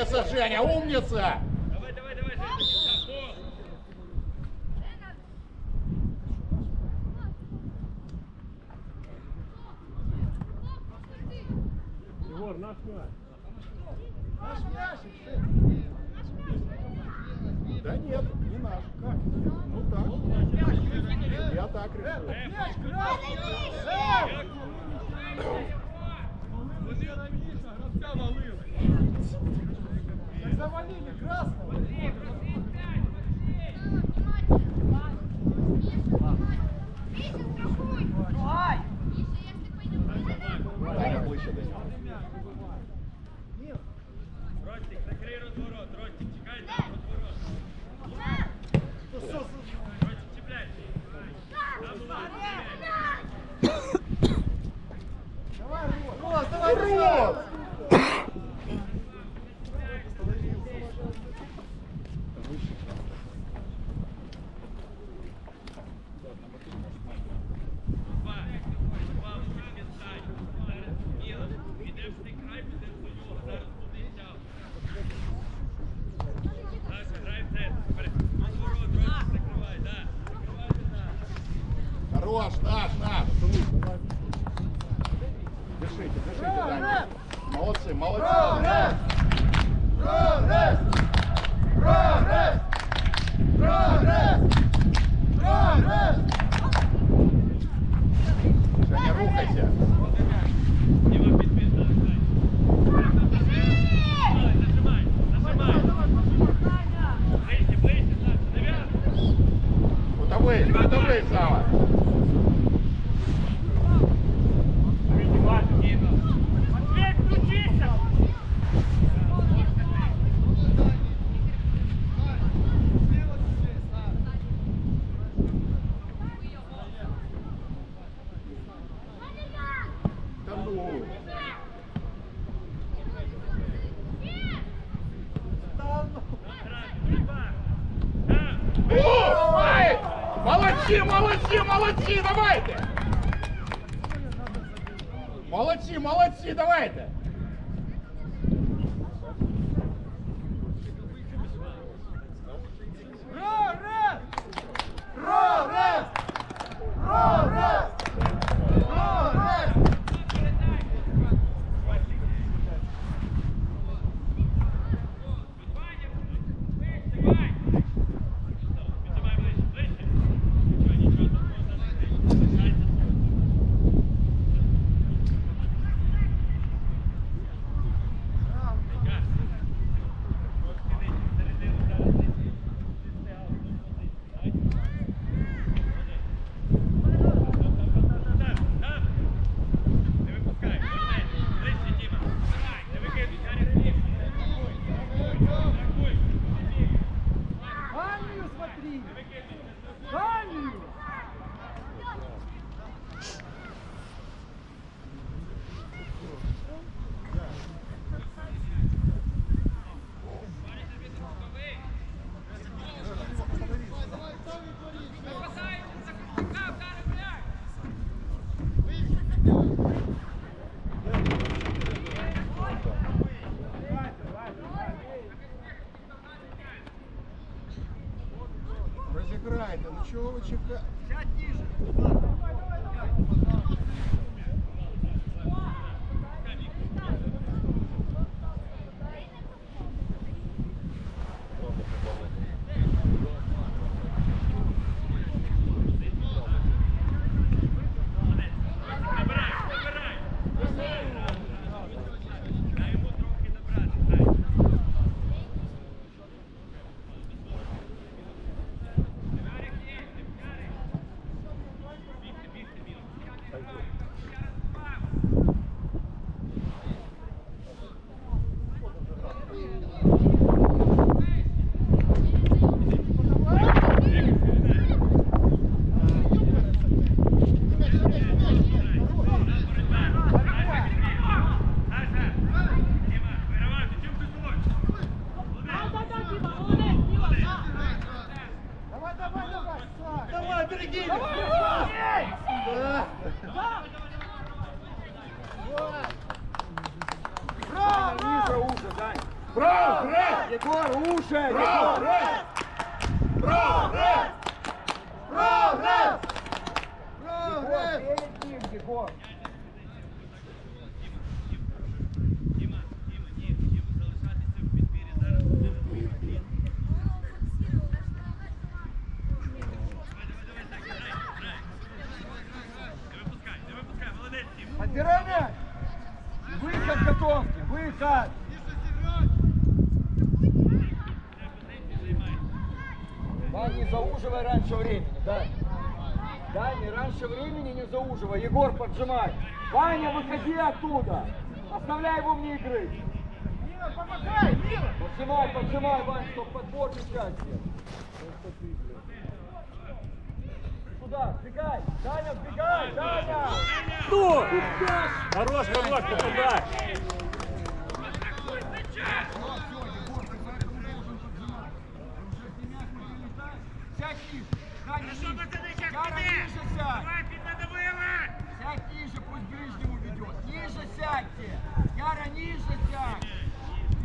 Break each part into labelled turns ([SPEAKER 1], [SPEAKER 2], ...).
[SPEAKER 1] Умница, Женя, умница!
[SPEAKER 2] Давай, давай, давай, Женя, Егор, наш мяч.
[SPEAKER 1] молодці, давайте! Молодці, молодці, давайте!
[SPEAKER 2] Прогрес!
[SPEAKER 1] Прогрес! Прогрес! çıktı.
[SPEAKER 2] Прогресс!
[SPEAKER 1] Егор, уже!
[SPEAKER 2] Прогресс! Прогресс! Прогресс!
[SPEAKER 1] Егор,
[SPEAKER 2] Прогресс!
[SPEAKER 1] перед ним, Егор. Зауживай раньше времени, Дань. Дань, не раньше времени не зауживай. Егор, поджимай. Ваня, выходи оттуда. Оставляй его вне игры.
[SPEAKER 2] Мила, помогай! Мила!
[SPEAKER 1] Поджимай, поджимай, Вань, чтоб подбор участие. Сюда, сбегай. Даня, сбегай, Даня.
[SPEAKER 3] Ну! Хорош, хорош, попадай!
[SPEAKER 1] Ниже. Даня,
[SPEAKER 4] Хорошо, пацаны, сейчас тебе.
[SPEAKER 1] ниже сядь. Ниже, пусть ближнему ведет. Ниже сядьте. Яра, ниже сядь. Ты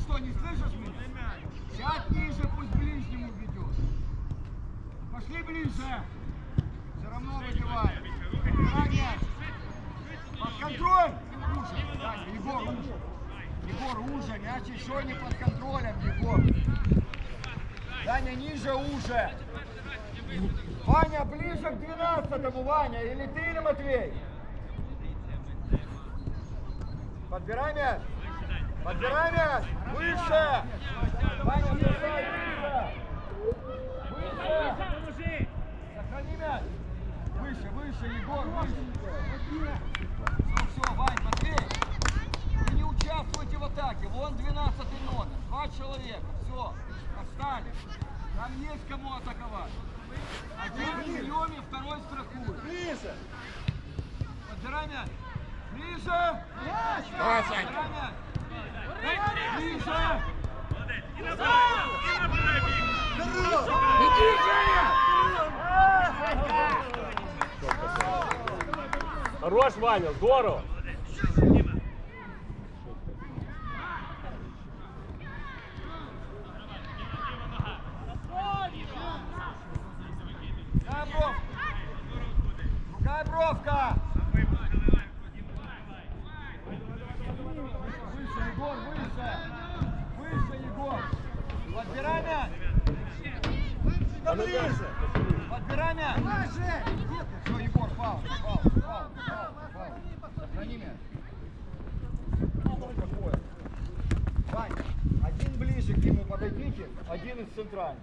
[SPEAKER 1] что, не слышишь меня? Сядь ниже, пусть ближнему ведет. Пошли ближе. Все равно выбивай. Ранее. Под контроль. Уже. Даня, Егор, уже. Егор, уже. Мяч еще не под контролем, Егор. Даня, ниже, уже. Ваня, ближе к 12-му, Ваня. Или ты, или Матвей? Подбирай мяч. Подбирай мяч. Выше. Ваня, выше. Выше. Сохрани мяч. Выше, выше, Егор, выше. Все, все, Вань, Матвей. Вы не участвуйте в атаке. Вон 12 номер. Два человека. Все. Остались. Там есть кому атаковать. Один в приеме, второй страхует.
[SPEAKER 2] Ближе!
[SPEAKER 1] Подбирай мяч. Ближе.
[SPEAKER 2] Давай, Сань!
[SPEAKER 1] Подбирай мяч. Ближе.
[SPEAKER 4] Молодець. І набирай, і набирай біг.
[SPEAKER 2] Иди, Женя!
[SPEAKER 3] Хорош, Ваня, здорово!
[SPEAKER 2] ближе
[SPEAKER 1] к нему подойдите, один из центральных.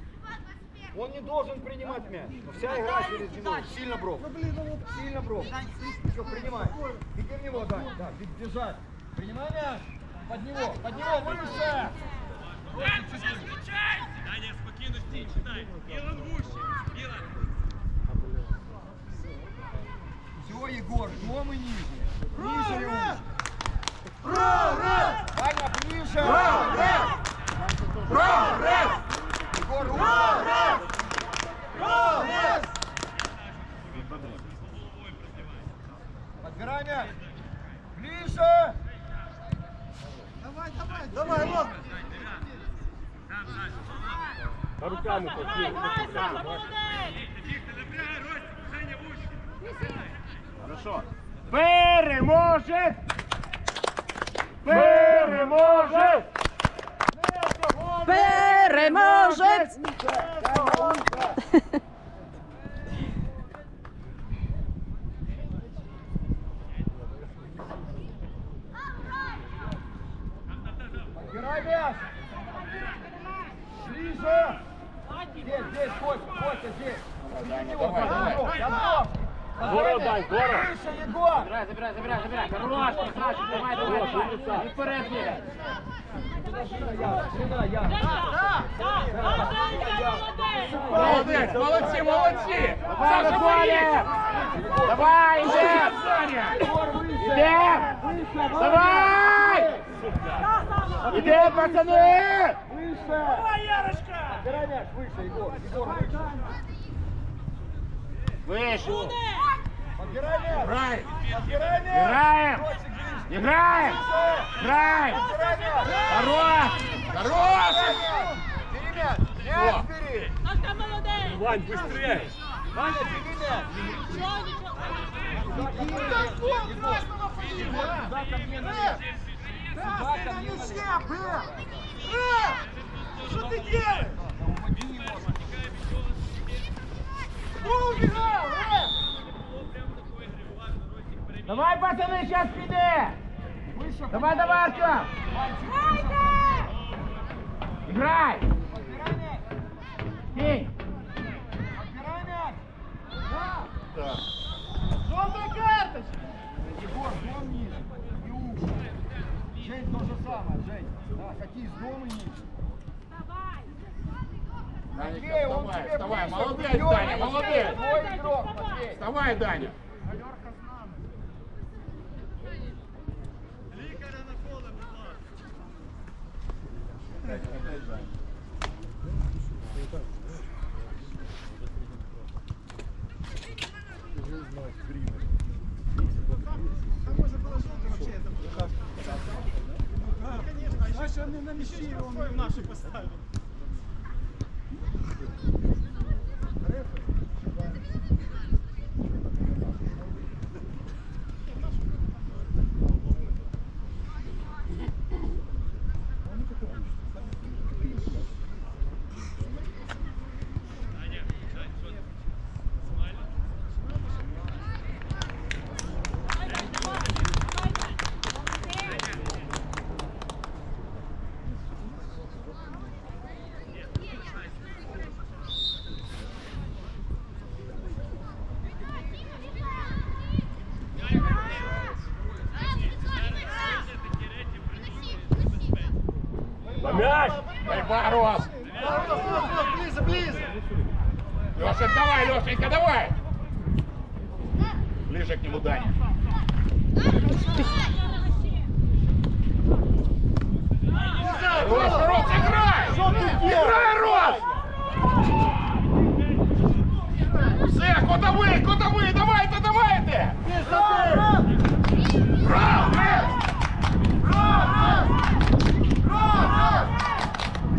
[SPEAKER 1] Он не должен принимать мяч. Но вся игра через него. Сильно бров. Сильно бров. Все, принимай. Беги в него, Дань. Да, бег- бежать. Принимай мяч. Под него, под него, выше.
[SPEAKER 4] Даня, спокійно стій, читай. Білан гуще. Білан.
[SPEAKER 1] Все, Егор, дом и ниже. Ниже и
[SPEAKER 2] Прогресс!
[SPEAKER 1] уже.
[SPEAKER 2] Прогресс!
[SPEAKER 1] Ваня, ближе.
[SPEAKER 2] Прогресс! Прогресс! Прогресс! Прогресс!
[SPEAKER 1] Подбирай мяч. Ближе.
[SPEAKER 2] Давай, давай! Давай, вот!
[SPEAKER 4] Бігти, напрягай, Ростик, Женя, вуще.
[SPEAKER 3] Хорошо. Переможе! Переможе!
[SPEAKER 5] Переможець!
[SPEAKER 1] Подбирай мяч. Ближе. Здесь, здесь, Костя, Костя, здесь. Бери него,
[SPEAKER 2] Давай,
[SPEAKER 1] под
[SPEAKER 2] давай.
[SPEAKER 1] ног, под ног.
[SPEAKER 3] Здорово, Дань, здорово!
[SPEAKER 1] Выше, Егор.
[SPEAKER 6] Забирай, забирай, забирай, забирай. Хорош, красавчик, давай, давай, давай. И вперед бегай.
[SPEAKER 1] Сюда, я.
[SPEAKER 2] Молодець, молодці, молодці!
[SPEAKER 6] Давай, Анатолий! Давай,
[SPEAKER 1] выше.
[SPEAKER 6] Иди! Давай! Иди, пацаны!
[SPEAKER 1] Выше. Подбирай мяч, выше, Егор. Егор. Подбирай мяч.
[SPEAKER 6] Играем. Играем. Играем.
[SPEAKER 1] Мяч.
[SPEAKER 6] Хорош.
[SPEAKER 2] Хороший.
[SPEAKER 1] Бери мяч. Бери.
[SPEAKER 5] Сашка молодець!
[SPEAKER 3] Вань, быстрее!
[SPEAKER 1] Ваня, бери мяч.
[SPEAKER 5] Нічого, нічого.
[SPEAKER 1] Сюда ко мне наверх. Егор. Егор, сюда ко мне наверх. Сюда ко мне наверх.
[SPEAKER 2] Что ты делаешь?
[SPEAKER 1] Уводи его.
[SPEAKER 2] Ну, убегал, э!
[SPEAKER 6] Давай, пацани, сейчас піде.
[SPEAKER 1] Выше.
[SPEAKER 6] Давай, давай, Артем.
[SPEAKER 1] Мальчик, выше.
[SPEAKER 6] Играй.
[SPEAKER 1] Подбирай мяч.
[SPEAKER 6] Кинь.
[SPEAKER 2] Так. Желтая карточка!
[SPEAKER 1] Егор, дом ниже. И уши. Жень, то же самое, Жень. Да, какие с дома ниже. Матвей, он
[SPEAKER 2] Вставай,
[SPEAKER 1] тебе
[SPEAKER 2] вставай,
[SPEAKER 1] ближе
[SPEAKER 2] молодец,
[SPEAKER 1] придет,
[SPEAKER 2] Даня, молодец.
[SPEAKER 1] Твой игрок, Матвей.
[SPEAKER 2] Вставай, Даня.
[SPEAKER 7] Знаешь, он на он в наши поставил.
[SPEAKER 3] На мяч!
[SPEAKER 2] Борьба, Рос.
[SPEAKER 7] Ближе, ближе.
[SPEAKER 2] Лешик, давай, Лешенька, давай. Ближе к нему, Даня. Рос, Рос, играй! Играй, Рос! Все, котовий, котовий, давайте, давайте! Браво, Рес! Браво, Рес! Браво, Рес! Браво, Рес!
[SPEAKER 1] Давай, давай, давай, давай.
[SPEAKER 2] Рэп, а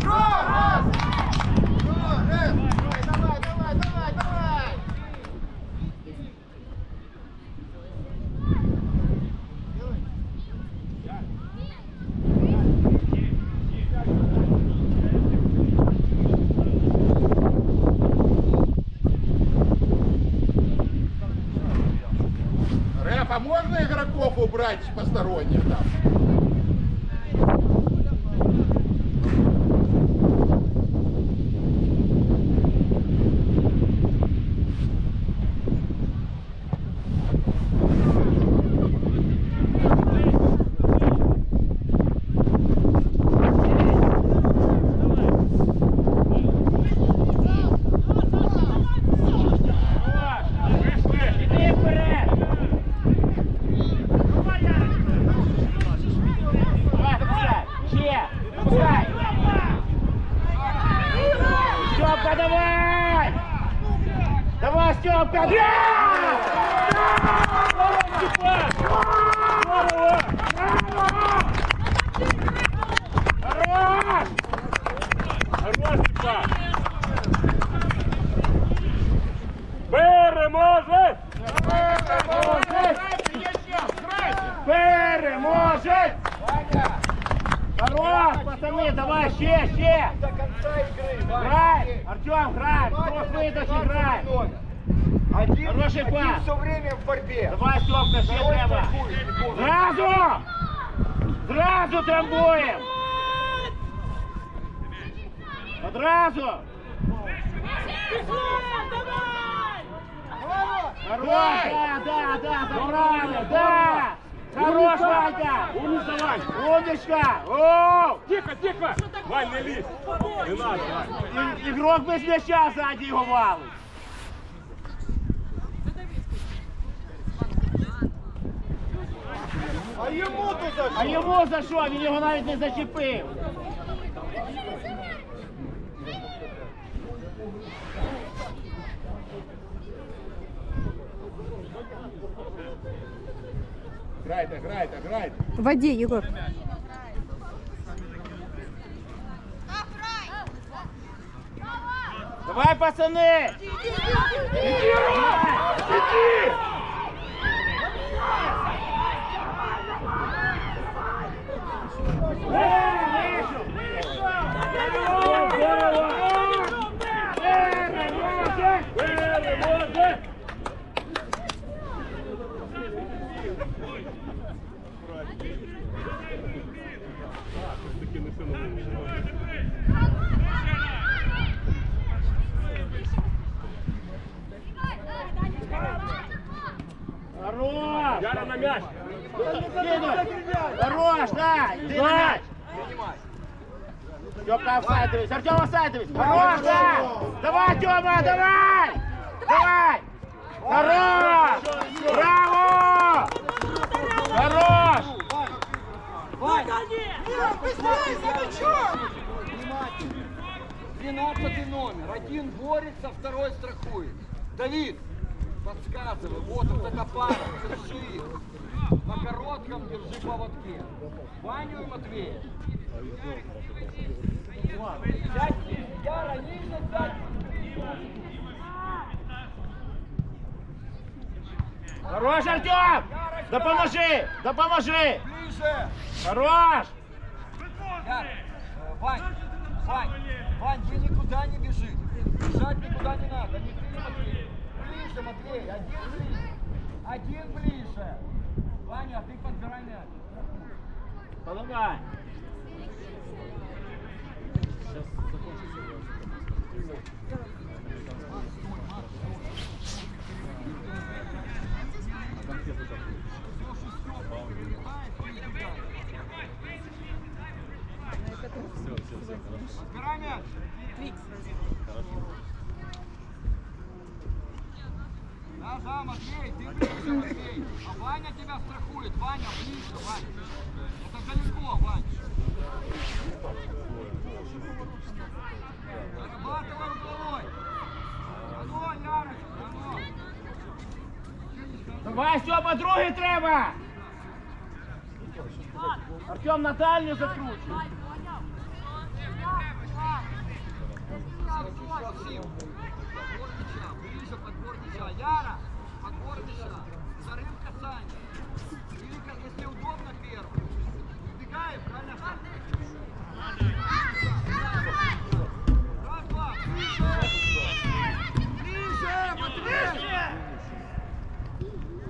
[SPEAKER 2] можно игроков убрать посторонних там?
[SPEAKER 6] Іди вперед. Давай, допускай. Ще. Допускай. Степка, давай. Давай, Степка. Да! Хорош!
[SPEAKER 3] Хорош, Степан! Переможе!
[SPEAKER 6] Переможець! Хорош, пацани, давай ще, ще!
[SPEAKER 1] До конца игры. Ваня,
[SPEAKER 6] Грай!
[SPEAKER 1] Матвей.
[SPEAKER 6] Артем, грай! Трох видачі, грай!
[SPEAKER 1] Один,
[SPEAKER 6] Хороший
[SPEAKER 1] один
[SPEAKER 6] пас.
[SPEAKER 1] все время в борьбе.
[SPEAKER 6] Давай, Степка, ще
[SPEAKER 1] Второй
[SPEAKER 6] треба!
[SPEAKER 1] страхует, Егор.
[SPEAKER 6] Зразу! Зразу трамбуємо! Одразу! Хорош, да, да, да, забрали, да! Хорош, Ванька!
[SPEAKER 3] Умница, Вань!
[SPEAKER 6] Умничка! О!
[SPEAKER 3] Тихо, тихо! Вань, не лізь! Не надо, Вань!
[SPEAKER 6] І- Ігрок без м'яча ззаді А йому
[SPEAKER 7] то за що?
[SPEAKER 6] А йому за що? Він його навіть не зачепив.
[SPEAKER 2] Грайте, грайте, грайте.
[SPEAKER 8] Воді, Єгор.
[SPEAKER 6] Давай, пацани! Іди! Іди! Тёмка офсайдовец, Артём офсайдовец! Хорош, да! Давай, Тёма, давай! Давай! Хорош! Браво! Хорош!
[SPEAKER 1] Двенадцатый номер. Один борется, второй страхует. Давид, подсказывай. Вот вот эта пара. Держи их. На коротком держи поводке. Ваню и Матвея.
[SPEAKER 6] Хорош, Артём! Да поможи! Да поможи!
[SPEAKER 1] Ближе.
[SPEAKER 6] Хорош!
[SPEAKER 1] Яр, Вань, Вань, Вань, вы никуда не бежите. Бежать никуда не надо. Не ты, Матвей. Ближе, Матвей. Один ближе. Один ближе. Ваня, а ты подбирай мяч.
[SPEAKER 6] Помогай!
[SPEAKER 1] Подбирай мяч. Да, да, Матвей, ты Матвей. А Ваня тебя страхует. Ваня.
[SPEAKER 6] Давай, Степа, другий треба! Артем на дальню
[SPEAKER 1] мяча. Яра, подбор мяча. Зарыв касание. Или, если удобно, первый. Убегаем, правильно?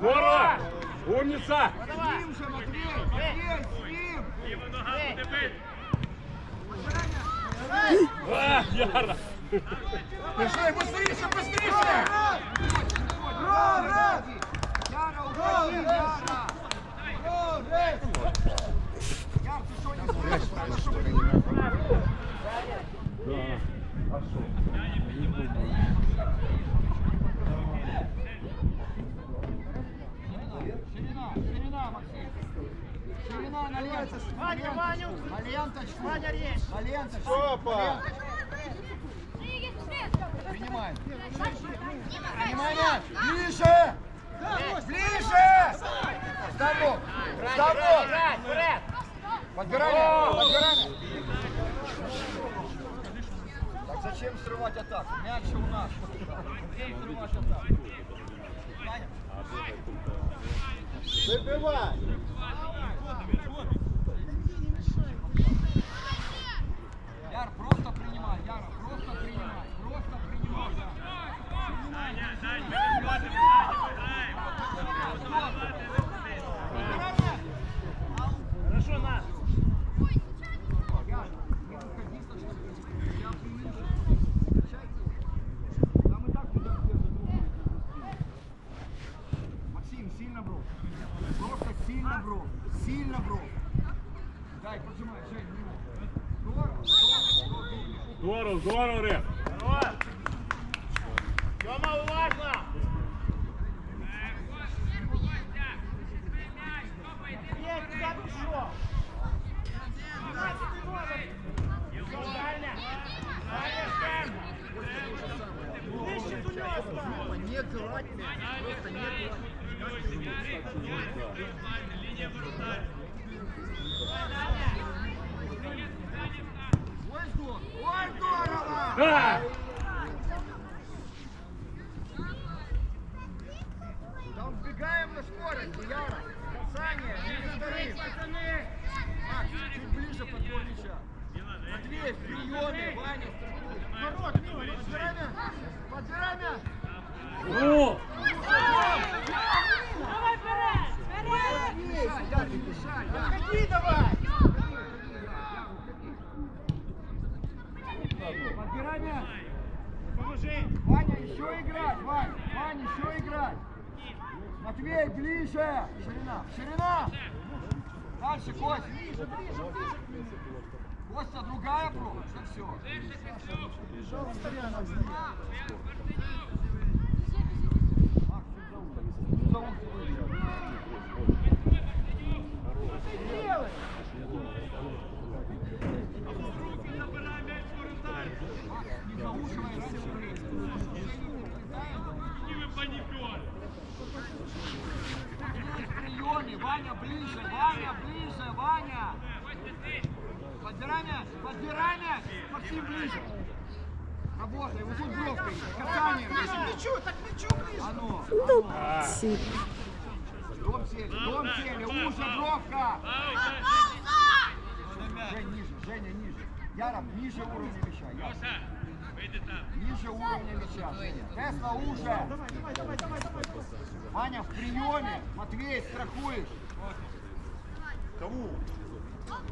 [SPEAKER 3] Здорово! Умница!
[SPEAKER 1] Свим же, Матвей! Матвей, свим!
[SPEAKER 4] Ліва нога буде бити.
[SPEAKER 3] А, Яра!
[SPEAKER 2] Пішли, быстріше, быстріше!
[SPEAKER 1] Яра, уходи, Яра! Яр, ты что не слышишь? Потому что вы- Ширина,
[SPEAKER 6] Ваня, Ваню! Ваня, режь!
[SPEAKER 1] На ленточку.
[SPEAKER 2] Опа!
[SPEAKER 1] Принимай мяч. Ближе! Ближе! Подбирай мяч, подбирай мяч. Так зачем срывать атаку? Мяч у нас. Зачем срывать атаку? Ваня,
[SPEAKER 2] Вибивай!
[SPEAKER 1] Яр, просто принимай, Яра, просто принимай, просто принимай.
[SPEAKER 4] Даня, Дань, ми не можемо, Даня, граємо.
[SPEAKER 1] Подбирай мяч.
[SPEAKER 6] Хорошо, наш!
[SPEAKER 1] Яр, не выходи со штрафной. Я применю. Качайте его. Там и так туда держит другой. Максим, сильно брос. Просто сильно брос. Сильно брос. Дай, поджимай, Жень, не надо. Здорово, здорово, здорово.
[SPEAKER 3] Здорово, здорово, Реф!
[SPEAKER 6] Хорош! Тёма, уважно! Есть, куда пришел? Дальня! Дальня, Сэм!
[SPEAKER 1] Не грать мяч, просто не грать.
[SPEAKER 4] Є воротар.
[SPEAKER 1] Ой, здорово! Ой, здорово!
[SPEAKER 3] Да!
[SPEAKER 1] Да убегаем на скорость, Яра! Касание, не повтори! Макс, чуть ближе подбор мяча. Матвей, в приеме, Ваня, страхуй. Народ, подбирай мяч! Подбирай мяч!
[SPEAKER 3] Ну!
[SPEAKER 5] Давай вперед! Вперед!
[SPEAKER 1] Мешай, Яр, не мешай, Яр.
[SPEAKER 6] Ходи давай!
[SPEAKER 1] Подбирай мяч!
[SPEAKER 7] Поможи.
[SPEAKER 1] Ваня, еще играть, Вань! Ваня, еще играть! Матвей, ближе! Ширина, ширина! Дальше, Кость! Костя, другая пробка, все.
[SPEAKER 4] Забирай м'яч воротар.
[SPEAKER 1] Не заушивай все
[SPEAKER 4] Які ви панікери.
[SPEAKER 1] в приеме, Ваня ближе, Ваня ближе, Ваня! Подбирай мяч, подбирай мяч! Максим ближе! Работай, вот тут бровка есть, касание!
[SPEAKER 6] Мячу, так мячу ближе!
[SPEAKER 1] А ну, а ну. Дом сели, дом сели, уже бровка!
[SPEAKER 4] Ай, дай.
[SPEAKER 1] Жень, ниже, Женя, ниже. Яра, ниже уровня мяча. Яра.
[SPEAKER 4] Леша, вийди там.
[SPEAKER 1] Ниже уровня мяча, Женя. Тесла уже.
[SPEAKER 6] Давай, давай, давай, давай, давай.
[SPEAKER 1] Ваня в приеме. Матвей, страхуешь.
[SPEAKER 2] Кому?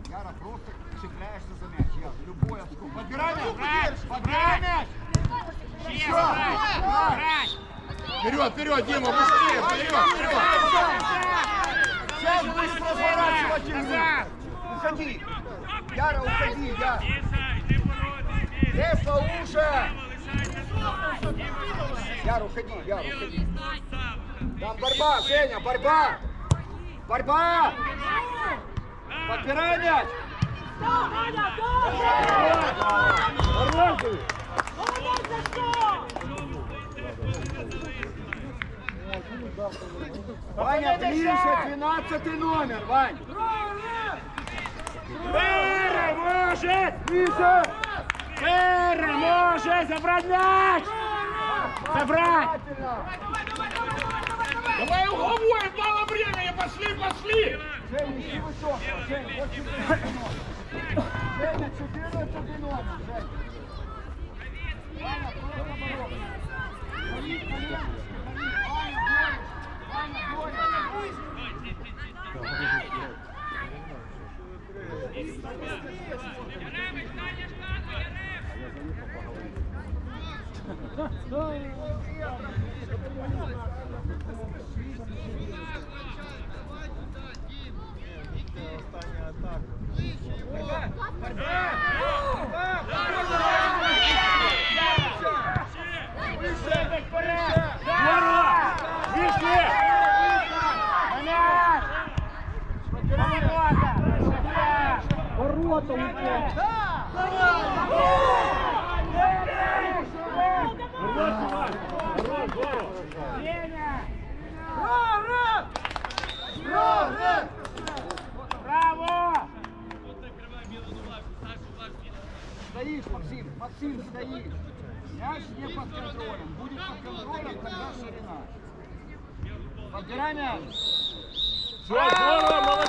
[SPEAKER 1] Яра, просто цепляешься за мяч. Яра, любой отскок. Подбирай мяч. Подбирай мяч. Еще. Играй.
[SPEAKER 2] Вперед, вперед, Дима, быстрее, вперед, вперед!
[SPEAKER 1] Сейчас будешь разворачивать игру. Уходи. Яра, уходи, Яра. Тесла уже. Яра, уходи, Яра, уходи. Там борьба, Женя, борьба! Борьба! Подбирай мяч!
[SPEAKER 5] Що?
[SPEAKER 1] Ваня, ближе, 12 номер, Вань!
[SPEAKER 3] Переможе!
[SPEAKER 1] Ближе!
[SPEAKER 3] Переможе! Забрать мяч! Забрать! Давай уговорим, мало времени, пошли, пошли!
[SPEAKER 1] Женя, не высоко, Женя, вот 14 номер. Женя,
[SPEAKER 3] Вышли!
[SPEAKER 6] Коняк! Ворота! Ворота
[SPEAKER 1] Стоишь, Максим, Максим, стоишь. Мяч не под контролем. Будет под контролем, тогда ширина. Подбирай мяч.
[SPEAKER 3] Все, здорово,